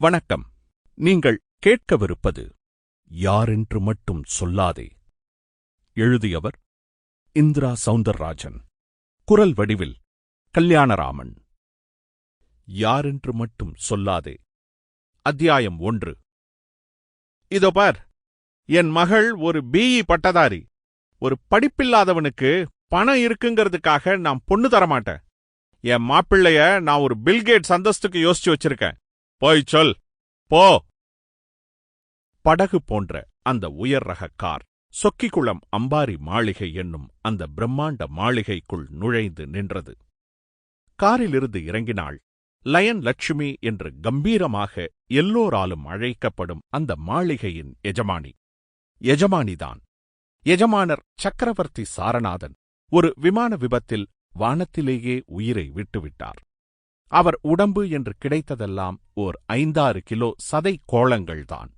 வணக்கம். நீங்கள் கேட்கவிருப்பது யாரென்று மட்டும் சொல்லாதே. எழுதியவர் இந்திரா சவுந்தரராஜன். குரல் வடிவில் கல்யாணராமன். யாரென்று மட்டும் சொல்லாதே. அத்தியாயம் ஒன்று. இதோ பார் என் மகள் ஒரு பிஇ பட்டதாரி. ஒரு படிப்பில்லாதவனுக்கு பணம் இருக்குங்கிறதுக்காக நான் பொண்ணு தரமாட்டேன். என் மாப்பிள்ளைய நான் ஒரு பில்கேட் அந்தஸ்துக்கு யோசிச்சு வச்சிருக்கேன். போய் சொல் போ. படகு போன்ற அந்த உயர் ரக கார் சொக்கிக்குளம் அம்பாரி மாளிகை என்னும் அந்த பிரம்மாண்ட மாளிகைக்குள் நுழைந்து நின்றது. காரிலிருந்து இறங்கினாள். லயன் லட்சுமி என்று கம்பீரமாக எல்லோராலும் அழைக்கப்படும் அந்த மாளிகையின் எஜமானி. எஜமானிதான். எஜமானர் சக்கரவர்த்தி சாரநாதன். ஒரு விமான விபத்தில் வானத்திலேயே உயிரை விட்டுவிட்டார். அவர் உடம்பு என்று கிடைத்ததெல்லாம் ஓர் ஐந்தாறு கிலோ சதை கோளங்கள்தான்.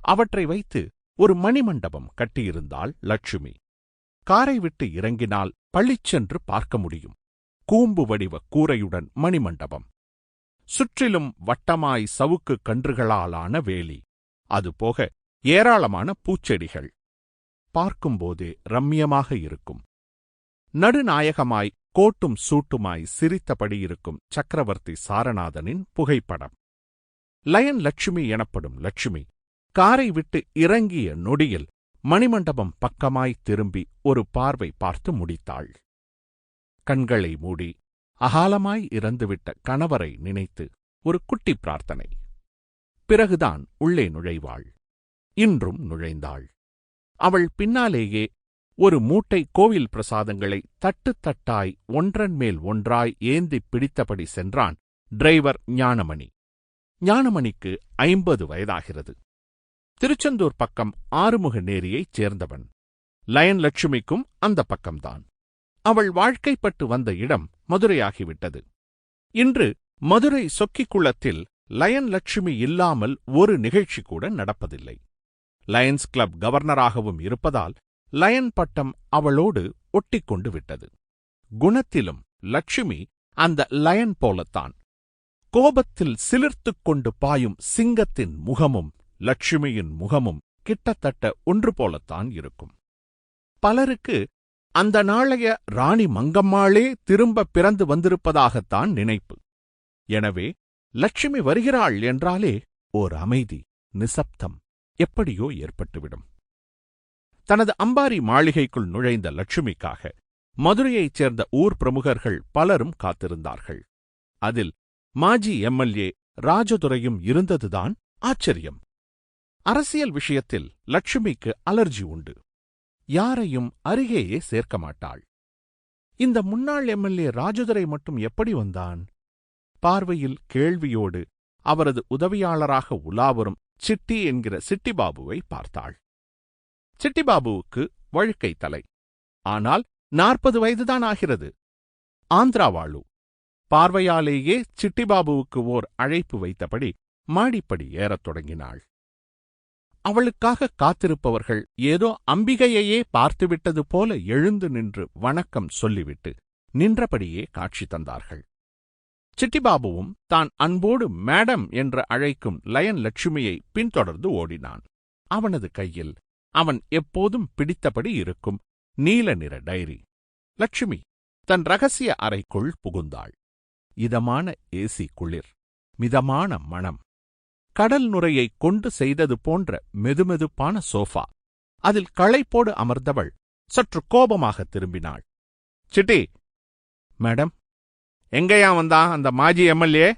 அவற்றை வைத்து ஒரு மணிமண்டபம் கட்டியிருந்தாள் லட்சுமி. காரை விட்டு இறங்கினால் பளிச்சென்று பார்க்க முடியும். கூம்பு வடிவ கூரையுடன் மணிமண்டபம். சுற்றிலும் வட்டமாய் சவுக்கு கன்றுகளாலான வேலி. அதுபோக ஏராளமான பூச்செடிகள். பார்க்கும்போதே ரம்யமாக இருக்கும். நடுநாயகமாய் கோட்டும் சூட்டுமாய் சிரித்தபடி இருக்கும் சக்கரவர்த்தி சாரநாதனின் புகைப்படம். லயன் லட்சுமி எனப்படும் லட்சுமி காரை விட்டு இறங்கிய நொடியில் மணிமண்டபம் பக்கமாய் திரும்பி ஒரு பார்வை பார்த்து முடித்தாள். கண்களை மூடி அகாலமாய் இறந்துவிட்ட கணவரை நினைத்து ஒரு குட்டி பிரார்த்தனை. பிறகுதான் உள்ளே நுழைவாள். இன்றும் நுழைந்தாள். அவள் பின்னாலேயே ஒரு மூட்டை கோவில் பிரசாதங்களை தட்டு தட்டாய் ஒன்றன் மேல் ஒன்றாய் ஏந்திப் பிடித்தபடி சென்றான் டிரைவர் ஞானமணி. ஞானமணிக்கு ஐம்பது வயதாகிறது. திருச்செந்தூர் பக்கம் ஆறுமுக நேரியைச் சேர்ந்தவன். லயன் லட்சுமிக்கும் அந்த பக்கம்தான். அவள் வாழ்க்கைப்பட்டு வந்த இடம் மதுரையாகிவிட்டது. இன்று மதுரை சொக்கிக்குளத்தில் லயன் லட்சுமி இல்லாமல் ஒரு நிகழ்ச்சி கூட நடப்பதில்லை. லயன்ஸ் கிளப் கவர்னராகவும் இருப்பதால் லயன் பட்டம் அவளோடு ஒட்டிக்கொண்டு விட்டது. குணத்திலும் லட்சுமி அந்த லயன் போலத்தான். கோபத்தில் சிலிர்த்துக் கொண்டு பாயும் சிங்கத்தின் முகமும் லட்சுமியின் முகமும் கிட்டத்தட்ட ஒன்று போலத்தான் இருக்கும். பலருக்கு அந்த நாளைய ராணி மங்கம்மாளே திரும்ப பிறந்து வந்திருப்பதாகத்தான் நினைப்பு. எனவே லட்சுமி வருகிறாள் என்றாலே ஓர் அமைதி நிசப்தம் எப்படியோ ஏற்பட்டுவிடும். தனது அம்பாரி மாளிகைக்குள் நுழைந்த லட்சுமிக்காக மதுரையைச் சேர்ந்த ஊர் பிரமுகர்கள் பலரும் காத்திருந்தார்கள். அதில் மாஜி எம்எல்ஏ ராஜதுரையும் இருந்ததுதான் ஆச்சரியம். அரசியல் விஷயத்தில் லட்சுமிக்கு அலர்ஜி உண்டு. யாரையும் அருகேயே சேர்க்க மாட்டாள். இந்த முன்னாள் எம்எல்ஏ ராஜதுரை மட்டும் எப்படி வந்தான்? பார்வையில் கேள்வியோடு அவரது உதவியாளராக உலாவரும் சிட்டி என்கிற சிட்டிபாபுவை பார்த்தாள். சிட்டிபாபுவுக்கு வழுக்கை தலை. ஆனால் நாற்பது வயதுதான் ஆகிறது. ஆந்திராவாளு பார்வையாலேயே சிட்டிபாபுவுக்கு ஓர் அழைப்பு வைத்தபடி மாடிப்படி ஏறத் தொடங்கினாள். அவளுக்காக காத்திருப்பவர்கள் ஏதோ அம்பிகையையே பார்த்துவிட்டது போல எழுந்து நின்று வணக்கம் சொல்லிவிட்டு நின்றபடியே காட்சி தந்தார்கள். சிட்டிபாபுவும் தான் அன்போடு மேடம் என்று அழைக்கும் லயன் லட்சுமியை பின்தொடர்ந்து ஓடினான். அவனது கையில் அவன் எப்போதும் பிடித்தபடி இருக்கும். நீல நிற டைரி. லட்சுமி தன் ரகசிய அறைக்குள் புகுந்தாள். இதமான ஏசி குளிர் மிதமான மணம். கடல் நுரையை கொண்டு செய்தது போன்ற மெதுமெதுப்பான சோஃபா. அதில் களைப்போடு அமர்ந்தவள் சற்று கோபமாக திரும்பினாள். சிட்டி மேடம் எங்கேயா வந்தான் அந்த மாஜி எம்எல்ஏ?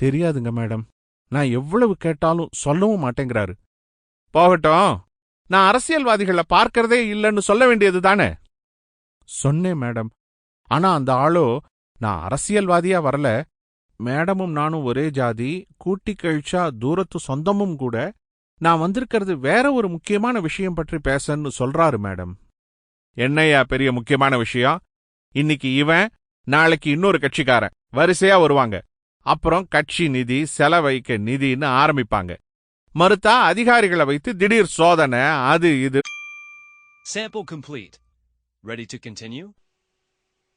தெரியாதுங்க மேடம். நான் எவ்வளவு கேட்டாலும் சொல்லவும் மாட்டேங்கிறாரு. போகட்டும். நான் அரசியல்வாதிகளை பார்க்கறதே இல்லைன்னு சொல்ல வேண்டியது தானே? சொன்னேன் மேடம். ஆனா அந்த ஆளோ நான் அரசியல்வாதியா வரல. மேடமும் நானும் ஒரே ஜாதி கூட்டி கழிச்சா தூரத்து சொந்தமும் கூட. நான் வந்திருக்கிறது வேற ஒரு முக்கியமான விஷயம் பற்றி பேசன்னு சொல்றாரு மேடம். என்னையா பெரிய முக்கியமான விஷயம்? இன்னைக்கு இவன் நாளைக்கு இன்னொரு கட்சிக்காரன். வரிசையா வருவாங்க. அப்புறம் கட்சி நிதி செலவைக்க நிதின்னு ஆரம்பிப்பாங்க. மறுத்தா அதிகாரிகளை வைத்து திடீர் சோதனை அது இது Sample complete. Ready to continue?